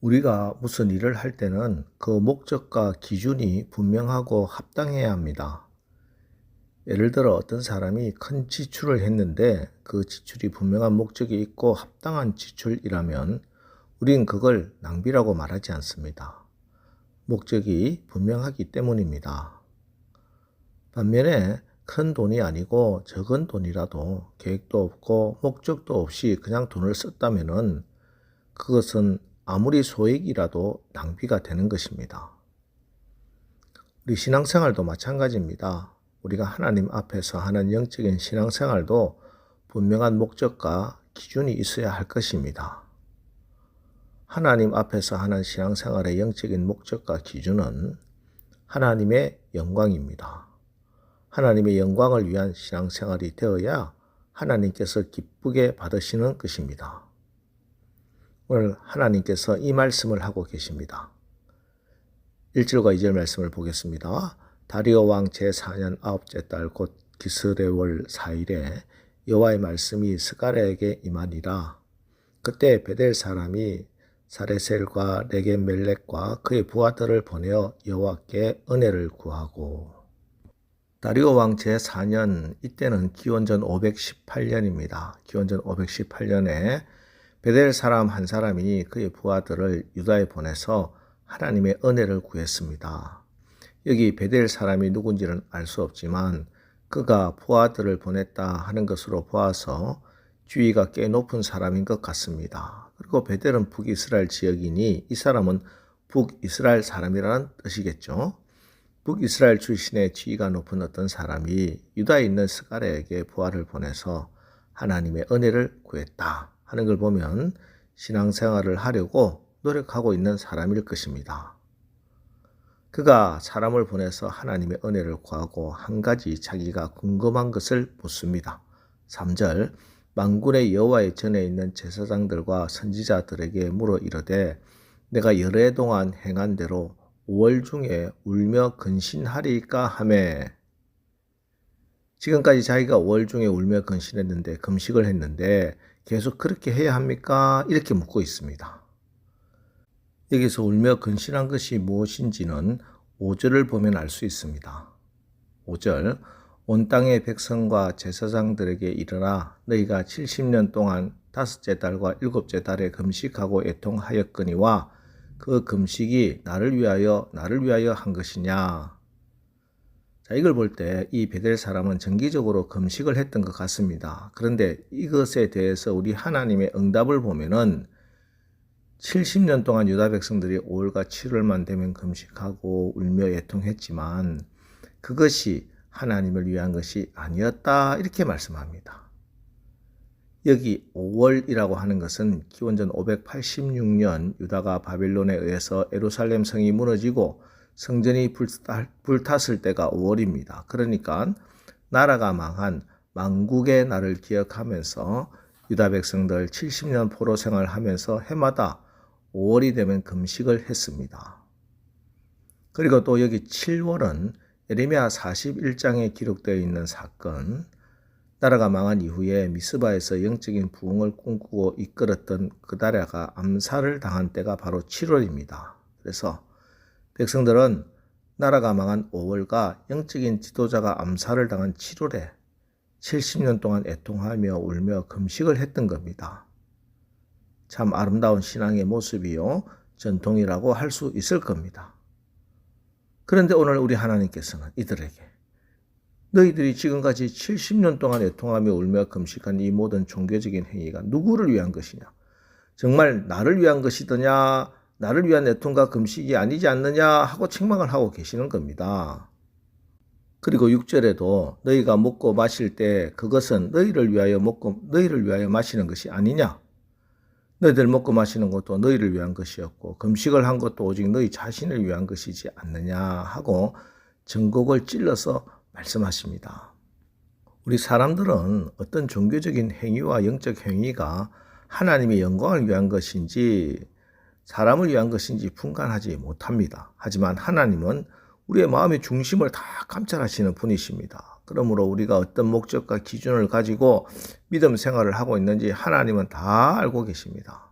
우리가 무슨 일을 할 때는 그 목적과 기준이 분명하고 합당해야 합니다. 예를 들어 어떤 사람이 큰 지출을 했는데 그 지출이 분명한 목적이 있고 합당한 지출이라면 우린 그걸 낭비라고 말하지 않습니다. 목적이 분명하기 때문입니다. 반면에 큰 돈이 아니고 적은 돈이라도 계획도 없고 목적도 없이 그냥 돈을 썼다면은 그것은 아무리 소액이라도 낭비가 되는 것입니다. 우리 신앙생활도 마찬가지입니다. 우리가 하나님 앞에서 하는 영적인 신앙생활도 분명한 목적과 기준이 있어야 할 것입니다. 하나님 앞에서 하는 신앙생활의 영적인 목적과 기준은 하나님의 영광입니다. 하나님의 영광을 위한 신앙생활이 되어야 하나님께서 기쁘게 받으시는 것입니다. 오늘 하나님께서 이 말씀을 하고 계십니다. 1절과 2절 말씀을 보겠습니다. 다리오 왕 제4년 아홉째 달 곧 기스레월 4일에 여호와의 말씀이 스가랴에게 임하니라. 그때 베델 사람이 사레셀과 레게멜렉과 그의 부하들을 보내어 여호와께 은혜를 구하고 다리오 왕 제4년 이때는 기원전 518년입니다. 기원전 518년에 베델 사람 한 사람이 그의 부하들을 유다에 보내서 하나님의 은혜를 구했습니다. 여기 베델 사람이 누군지는 알 수 없지만 그가 부하들을 보냈다 하는 것으로 보아서 주위가 꽤 높은 사람인 것 같습니다. 그리고 베델은 북이스라엘 지역이니 이 사람은 북이스라엘 사람이라는 뜻이겠죠. 북이스라엘 출신의 지위가 높은 어떤 사람이 유다에 있는 스가랴에게 부하를 보내서 하나님의 은혜를 구했다 하는 걸 보면 신앙생활을 하려고 노력하고 있는 사람일 것입니다. 그가 사람을 보내서 하나님의 은혜를 구하고 한 가지 자기가 궁금한 것을 묻습니다. 3절 만군의 여호와의 전에 있는 제사장들과 선지자들에게 물어 이르되 내가 해 동안 행한 대로 5월 중에 울며 근신하리까 하매 지금까지 자기가 5월 중에 울며 근신했는데 금식을 했는데 계속 그렇게 해야 합니까? 이렇게 묻고 있습니다. 여기서 울며 근신한 것이 무엇인지는 5절을 보면 알 수 있습니다. 5절 온 땅의 백성과 제사장들에게 이르라 너희가 70년 동안 다섯째 달과 일곱째 달에 금식하고 애통하였거니와 그 금식이 나를 위하여 나를 위하여 한 것이냐 자, 이걸 볼 때 이 베델 사람은 정기적으로 금식을 했던 것 같습니다. 그런데 이것에 대해서 우리 하나님의 응답을 보면은 70년 동안 유다 백성들이 5월과 7월만 되면 금식하고 울며 애통했지만 그것이 하나님을 위한 것이 아니었다 이렇게 말씀합니다. 여기 5월이라고 하는 것은 기원전 586년 유다가 바벨론에 의해서 에루살렘 성이 무너지고 성전이 불탔을 때가 5월입니다. 그러니까 나라가 망한 망국의 날을 기억하면서 유다 백성들 70년 포로 생활하면서 해마다 5월이 되면 금식을 했습니다. 그리고 또 여기 7월은 에레미야 41장에 기록되어 있는 사건, 나라가 망한 이후에 미스바에서 영적인 부흥을 꿈꾸고 이끌었던 그다라가 암살을 당한 때가 바로 7월입니다. 그래서 백성들은 나라가 망한 5월과 영적인 지도자가 암살을 당한 7월에 70년 동안 애통하며 울며 금식을 했던 겁니다. 참 아름다운 신앙의 모습이요. 전통이라고 할 수 있을 겁니다. 그런데 오늘 우리 하나님께서는 이들에게 너희들이 지금까지 70년 동안 애통하며 울며 금식한 이 모든 종교적인 행위가 누구를 위한 것이냐? 정말 나를 위한 것이더냐? 나를 위한 애통과 금식이 아니지 않느냐 하고 책망을 하고 계시는 겁니다. 그리고 6절에도 너희가 먹고 마실 때 그것은 너희를 위하여 먹고 너희를 위하여 마시는 것이 아니냐? 너희들 먹고 마시는 것도 너희를 위한 것이었고 금식을 한 것도 오직 너희 자신을 위한 것이지 않느냐 하고 전곡을 찔러서 말씀하십니다. 우리 사람들은 어떤 종교적인 행위와 영적 행위가 하나님의 영광을 위한 것인지 사람을 위한 것인지 분간하지 못합니다. 하지만 하나님은 우리의 마음의 중심을 다 감찰하시는 분이십니다. 그러므로 우리가 어떤 목적과 기준을 가지고 믿음 생활을 하고 있는지 하나님은 다 알고 계십니다.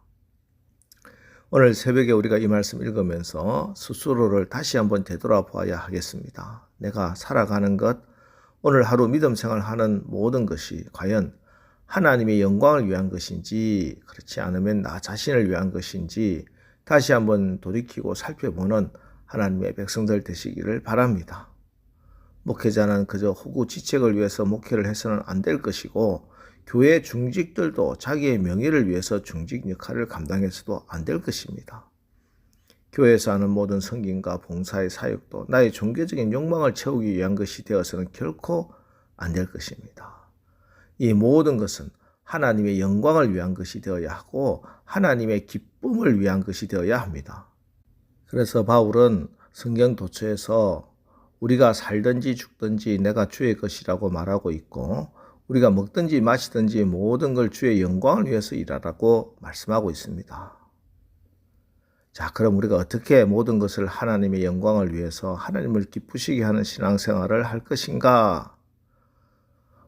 오늘 새벽에 우리가 이 말씀 읽으면서 스스로를 다시 한번 되돌아보아야 하겠습니다. 내가 살아가는 것, 오늘 하루 믿음 생활하는 모든 것이 과연 하나님의 영광을 위한 것인지 그렇지 않으면 나 자신을 위한 것인지 다시 한번 돌이키고 살펴보는 하나님의 백성들 되시기를 바랍니다. 목회자는 그저 호구 지책을 위해서 목회를 해서는 안 될 것이고 교회 중직들도 자기의 명예를 위해서 중직 역할을 감당해서도 안 될 것입니다. 교회에서 하는 모든 성김과 봉사의 사역도 나의 종교적인 욕망을 채우기 위한 것이 되어서는 결코 안 될 것입니다. 이 모든 것은 하나님의 영광을 위한 것이 되어야 하고 하나님의 기쁨을 위한 것이 되어야 합니다. 그래서 바울은 성경 도처에서 우리가 살든지 죽든지 내가 주의 것이라고 말하고 있고 우리가 먹든지 마시든지 모든 걸 주의 영광을 위해서 일하라고 말씀하고 있습니다. 자, 그럼 우리가 어떻게 모든 것을 하나님의 영광을 위해서 하나님을 기쁘시게 하는 신앙생활을 할 것인가?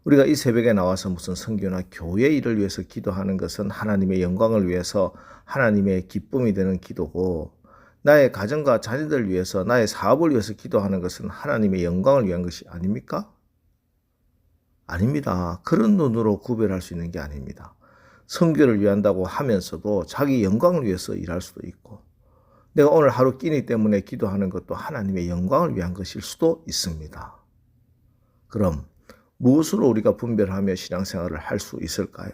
우리가 이 새벽에 나와서 무슨 성교나 교회 일을 위해서 기도하는 것은 하나님의 영광을 위해서 하나님의 기쁨이 되는 기도고 나의 가정과 자녀들 위해서 나의 사업을 위해서 기도하는 것은 하나님의 영광을 위한 것이 아닙니까? 아닙니다. 그런 눈으로 구별할 수 있는 게 아닙니다. 성교를 위한다고 하면서도 자기 영광을 위해서 일할 수도 있고 내가 오늘 하루 끼니 때문에 기도하는 것도 하나님의 영광을 위한 것일 수도 있습니다. 그럼 무엇으로 우리가 분별하며 신앙생활을 할 수 있을까요?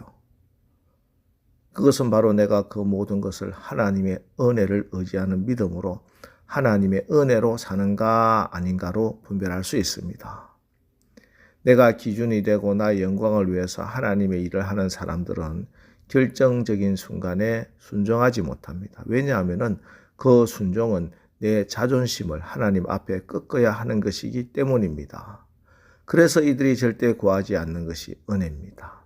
그것은 바로 내가 그 모든 것을 하나님의 은혜를 의지하는 믿음으로 하나님의 은혜로 사는가 아닌가로 분별할 수 있습니다. 내가 기준이 되고 나의 영광을 위해서 하나님의 일을 하는 사람들은 결정적인 순간에 순종하지 못합니다. 왜냐하면 그 순종은 내 자존심을 하나님 앞에 꺾어야 하는 것이기 때문입니다. 그래서 이들이 절대 구하지 않는 것이 은혜입니다.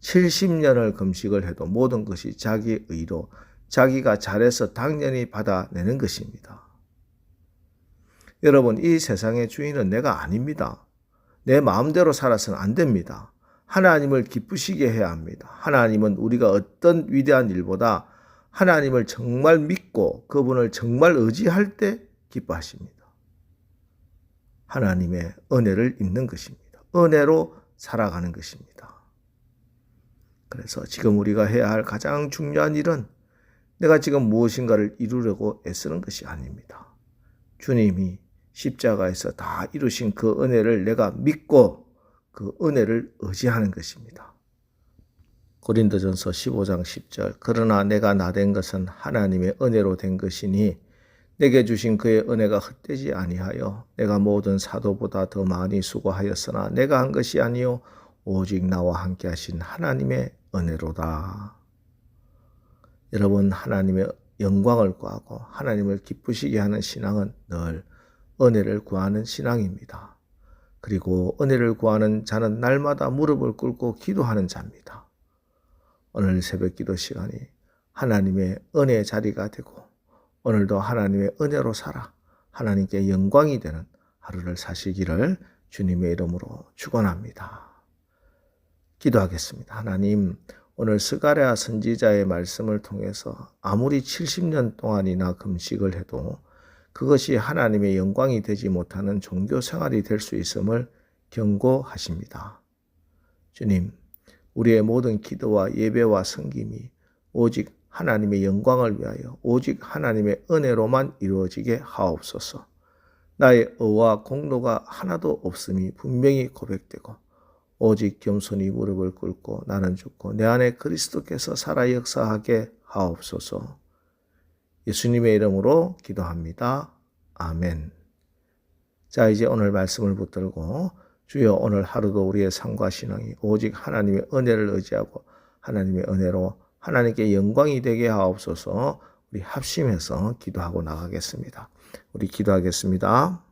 70년을 금식을 해도 모든 것이 자기 의로 자기가 잘해서 당연히 받아내는 것입니다. 여러분, 이 세상의 주인은 내가 아닙니다. 내 마음대로 살아서는 안 됩니다. 하나님을 기쁘시게 해야 합니다. 하나님은 우리가 어떤 위대한 일보다 하나님을 정말 믿고 그분을 정말 의지할 때 기뻐하십니다. 하나님의 은혜를 입는 것입니다. 은혜로 살아가는 것입니다. 그래서 지금 우리가 해야 할 가장 중요한 일은 내가 지금 무엇인가를 이루려고 애쓰는 것이 아닙니다. 주님이 십자가에서 다 이루신 그 은혜를 내가 믿고 그 은혜를 의지하는 것입니다. 고린도전서 15장 10절 그러나 내가 나 된 것은 하나님의 은혜로 된 것이니 내게 주신 그의 은혜가 헛되지 아니하여 내가 모든 사도보다 더 많이 수고하였으나 내가 한 것이 아니요 오직 나와 함께 하신 하나님의 은혜로다. 여러분 하나님의 영광을 구하고 하나님을 기쁘시게 하는 신앙은 늘 은혜를 구하는 신앙입니다. 그리고 은혜를 구하는 자는 날마다 무릎을 꿇고 기도하는 자입니다. 오늘 새벽 기도 시간이 하나님의 은혜의 자리가 되고 오늘도 하나님의 은혜로 살아 하나님께 영광이 되는 하루를 사시기를 주님의 이름으로 축원합니다. 기도하겠습니다. 하나님, 오늘 스가랴 선지자의 말씀을 통해서 아무리 70년 동안이나 금식을 해도 그것이 하나님의 영광이 되지 못하는 종교 생활이 될 수 있음을 경고하십니다. 주님, 우리의 모든 기도와 예배와 성김이 오직 하나님의 영광을 위하여 오직 하나님의 은혜로만 이루어지게 하옵소서. 나의 의와 공로가 하나도 없음이 분명히 고백되고 오직 겸손히 무릎을 꿇고 나는 죽고 내 안에 그리스도께서 살아 역사하게 하옵소서. 예수님의 이름으로 기도합니다. 아멘. 자, 이제 오늘 말씀을 붙들고 주여 오늘 하루도 우리의 삶과 신앙이 오직 하나님의 은혜를 의지하고 하나님의 은혜로 하나님께 영광이 되게 하옵소서 우리 합심해서 기도하고 나가겠습니다. 우리 기도하겠습니다.